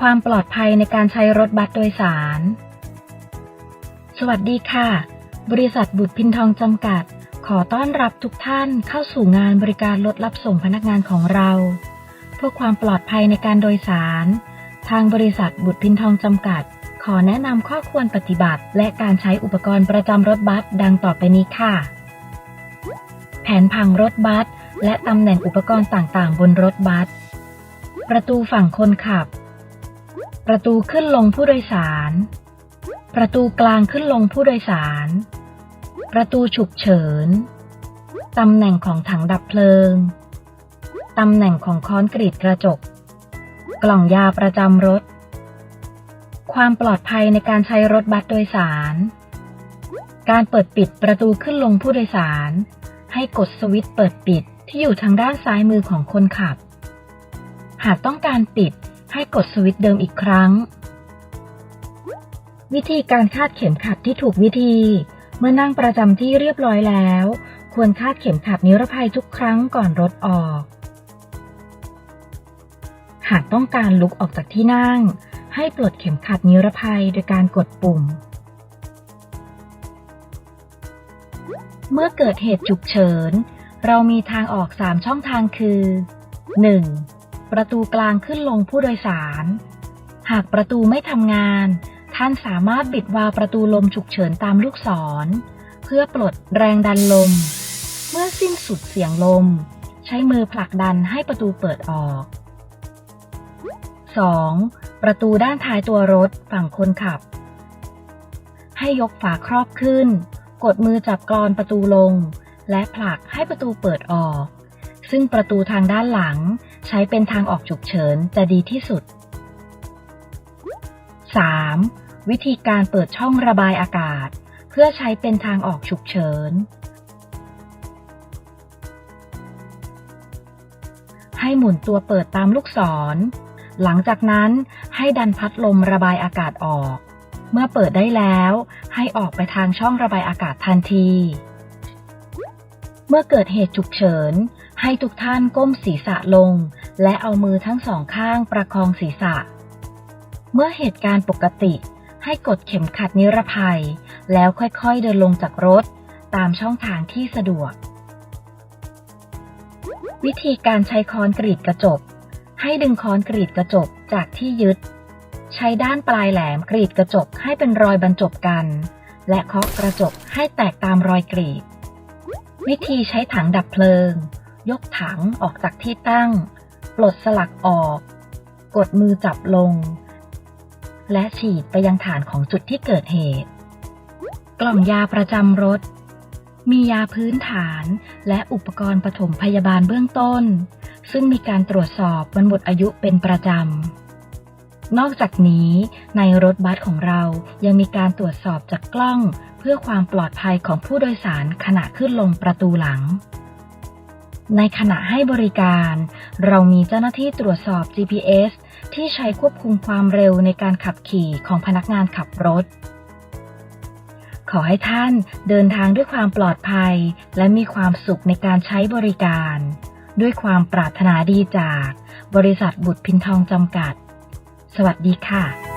ความปลอดภัยในการใช้รถบัสโดยสาร สวัสดีค่ะ บริษัทบุตรพินทองจำกัด ขอต้อนรับทุกท่านเข้าสู่งานบริการรถรับส่งพนักงานของเรา เพื่อความปลอดภัยในการโดยสาร ทางบริษัทบุตรพินทองจำกัด ขอแนะนำข้อควรปฏิบัติ และการใช้อุปกรณ์ประจำรถบัสดังต่อไปนี้ค่ะ แผนผังรถบัสและตำแหน่งอุปกรณ์ต่างๆ บนรถบัสประตูฝั่งคนขับ ประตูขึ้นลงผู้โดยสาร ประตูกลางขึ้นลงผู้โดยสาร ประตูฉุกเฉิน ตำแหน่งของถังดับเพลิง ตำแหน่งของค้อนกรีดกระจก กล่องยาประจำรถ ความปลอดภัยในการใช้รถบัสโดยสาร การเปิดปิดประตูขึ้นลงผู้โดยสาร ให้กดสวิตช์เปิดปิดที่อยู่ทางด้านซ้ายมือของคนขับ หากต้องการปิด ให้กดสวิตช์เดิมอีกครั้ง วิธีการคาดเข็มขัดที่ถูกวิธี เมื่อนั่งประจำที่เรียบร้อยแล้ว ควรคาดเข็มขัดนิรภัยทุกครั้งก่อนรถออก หากต้องการลุกออกจากที่นั่ง ให้ปลดเข็มขัดนิรภัยโดยการกดปุ่มเมื่อเกิดเหตุฉุกเฉิน เรามีทางออก 3 ช่องทางคือ 1. ประตูกลางขึ้นลงผู้โดยสาร หากประตูไม่ทำงาน ท่านสามารถบิดวาล์วประตูลมฉุกเฉินตามลูกศร เพื่อปลดแรงดันลม เมื่อสิ้นสุดเสียงลม ใช้มือผลักดันให้ประตูเปิดออก 2. ประตูด้านท้ายตัวรถฝั่งคนขับ ให้ยกฝาครอบขึ้น กดมือจับกรอนประตูลง และผลักให้ประตูเปิดออก ซึ่งประตูทางด้านหลัง ใช้เป็นทางออกฉุกเฉินจะดีที่สุด 3. วิธีการเปิดช่องระบายอากาศ เพื่อใช้เป็นทางออกฉุกเฉิน ให้หมุนตัวเปิดตามลูกศร หลังจากนั้นให้ดันพัดลมระบายอากาศออก เมื่อเปิดได้แล้ว ให้ออกไปทางช่องระบายอากาศทันที เมื่อเกิดเหตุฉุกเฉิน ให้ทุกท่านก้มศีรษะลง และเอามือทั้งสองข้างประคองศีรษะ เมื่อเหตุการณ์ปกติ ให้กดเข็มขัดนิรภัย แล้วค่อยๆเดินลงจากรถ ตามช่องทางที่สะดวก วิธีการใช้ค้อนกรีดกระจก ให้ดึงค้อนกรีดกระจกจากที่ยึด ใช้ด้านปลายแหลมกรีดกระจกให้เป็นรอยบรรจบกัน และเคาะกระจกให้แตกตามรอยกรีด วิธีใช้ถังดับเพลิง ยกถังออกจากที่ตั้ง ปลดสลักออก กดมือจับลง และฉีดไปยังฐานของจุดที่เกิดเหตุ กล่องยาประจำรถ มียาพื้นฐานและอุปกรณ์ปฐมพยาบาลเบื้องต้น ซึ่งมีการตรวจสอบวันหมดอายุเป็นประจำนอกจากนี้ในรถบัสของเรายังมีการตรวจสอบจากกล้อง เพื่อความปลอดภัยของผู้โดยสารขณะขึ้นลงประตูหลัง ในขณะให้บริการ เรามีเจ้าหน้าที่ตรวจสอบ GPS ที่ใช้ควบคุมความเร็วในการขับขี่ของพนักงานขับรถ ขอให้ท่านเดินทางด้วยความปลอดภัย และมีความสุขในการใช้บริการ ด้วยความปรารถนาดีจาก บริษัทบุตรพินทองจำกัด สวัสดีค่ะ